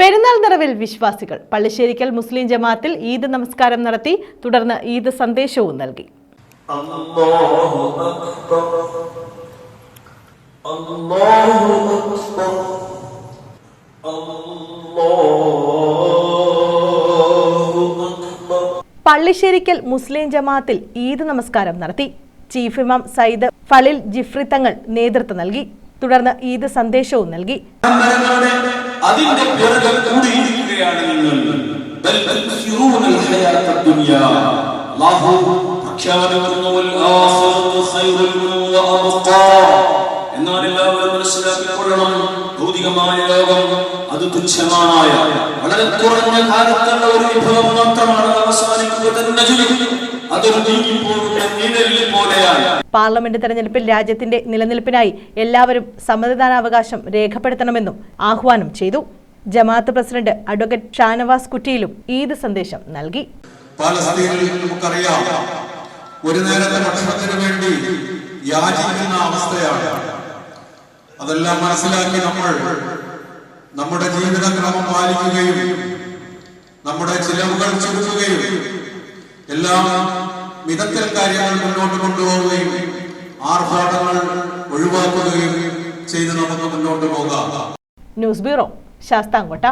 പെരുന്നാൾ നിറവിൽ വിശ്വാസികൾ പള്ളിശ്ശേരിക്കൽ മുസ്ലിം ജമാത്തിൽ ഈദ് നമസ്കാരം നടത്തി തുടർന്ന് ഈദ് സന്ദേശവും നൽകി. പള്ളിശ്ശേരിക്കൽ മുസ്ലിം ജമാത്തിൽ ഈദ് നമസ്കാരം നടത്തി. ചീഫ് ഇമാം സയ്യിദ് ഫലിൽ ജിഫ്രി തങ്ങൾ നേതൃത്വം നൽകി. തുടർന്ന് ഈദ് സന്ദേശവും നൽകി. അതിന്റെ പിറകെ കൂടിയിരിക്കുകയാണ് നിങ്ങൾ. ഭൗതികമായ ലോകം അത് തുച്ഛമായ വളരെ കുറഞ്ഞ കാലത്തുള്ള ഒരു വിഭവം മാത്രമാണ് അവസാനിക്കുക തന്നെ ചെയ്യും. പാർലമെന്റ് തെരഞ്ഞെടുപ്പിൽ രാജ്യത്തിന്റെ നിലനിൽപ്പിനായി എല്ലാവരും സമ്മതിദാനാവകാശം രേഖപ്പെടുത്തണമെന്നും ആഹ്വാനം ചെയ്തു. ജമാഅത്ത് പ്രസിഡന്റ് അഡ്വക്കേറ്റ് ഷാനവാസ് കുറ്റിയിലും ഈദ് സന്ദേശം നൽകി. നമുക്കറിയാം ഒരു നേരത്തെ ഭക്ഷണത്തിന് വേണ്ടി യാചിക്കുന്ന അവസ്ഥയാണ്. അതെല്ലാം മനസ്സിലാക്കി നമ്മൾ നമ്മുടെ ജീവിതക്രമം പാലിക്കുകയും നമ്മുടെ ചിലവുകൾ ചുരുക്കുകയും എല്ലാം മിതത്തിൽ കാര്യങ്ങൾ മുന്നോട്ട് കൊണ്ടുപോവുകയും ആർഭാടങ്ങൾ ഒഴിവാക്കുകയും ചെയ്ത് നമുക്ക് മുന്നോട്ട് പോകാം. News bureau Sasthamcotta.